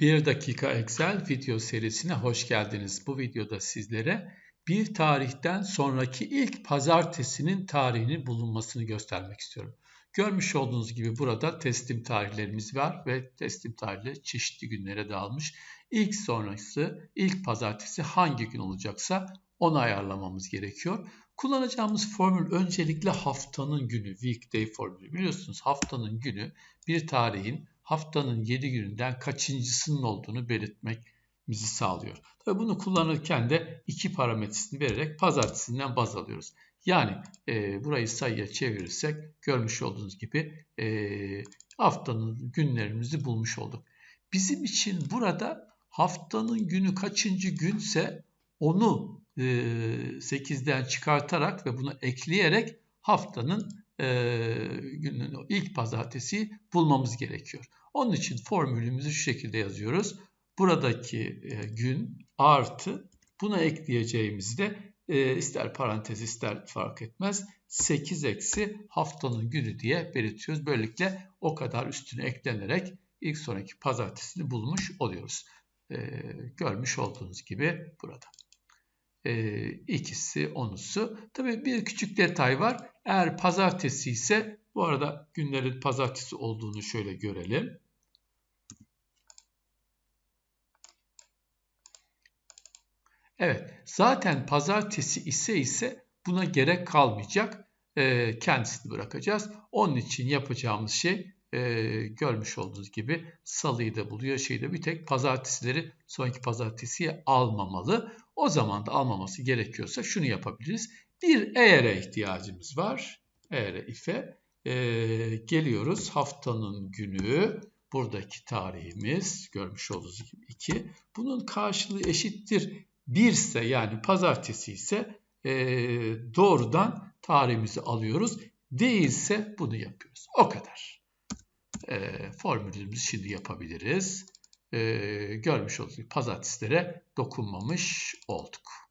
1 dakika Excel video serisine hoş geldiniz. Bu videoda sizlere bir tarihten sonraki ilk pazartesinin tarihinin bulunmasını göstermek istiyorum. Görmüş olduğunuz gibi burada teslim tarihlerimiz var ve teslim tarihleri çeşitli günlere dağılmış. İlk sonrası, ilk pazartesi hangi gün olacaksa onu ayarlamamız gerekiyor. Kullanacağımız formül öncelikle haftanın günü, weekday formülü. Biliyorsunuz haftanın günü bir tarihin haftanın 7 gününden kaçıncısının olduğunu belirtmemizi sağlıyor. Tabii bunu kullanırken de iki parametresini vererek pazartesinden baz alıyoruz. Yani e, burayı sayıya çevirirsek görmüş olduğunuz gibi e, haftanın günlerimizi bulmuş olduk. Bizim için burada haftanın günü kaçıncı günse onu e, 8'den çıkartarak ve bunu ekleyerek haftanın e, günün ilk pazartesi bulmamız gerekiyor. Onun için formülümüzü şu şekilde yazıyoruz. Buradaki e, gün artı buna ekleyeceğimiz de e, ister parantez ister fark etmez 8 eksi haftanın günü diye belirtiyoruz. Böylelikle o kadar üstüne eklenerek ilk sonraki pazartesini bulmuş oluyoruz. E, görmüş olduğunuz gibi burada. E, ikisi onusu. Tabii bir küçük detay var. Eğer pazartesi ise bu arada günlerin pazartesi olduğunu şöyle görelim. Evet, zaten pazartesi ise ise buna gerek kalmayacak. E, kendisini bırakacağız. Onun için yapacağımız şey e, görmüş olduğunuz gibi salıyı da buluyor. Şeyi de bir tek pazartesileri sonraki pazartesiye almamalı. O zaman da almaması gerekiyorsa şunu yapabiliriz. Bir eğere ihtiyacımız var. Eğere ife. E, geliyoruz haftanın günü. Buradaki tarihimiz görmüş olduğunuz gibi 2. Bunun karşılığı eşittir 1 ise yani pazartesi ise e, doğrudan tarihimizi alıyoruz. Değilse bunu yapıyoruz. O kadar. E, formülümüzü şimdi yapabiliriz. E, görmüş gibi pazartesilere dokunmamış olduk.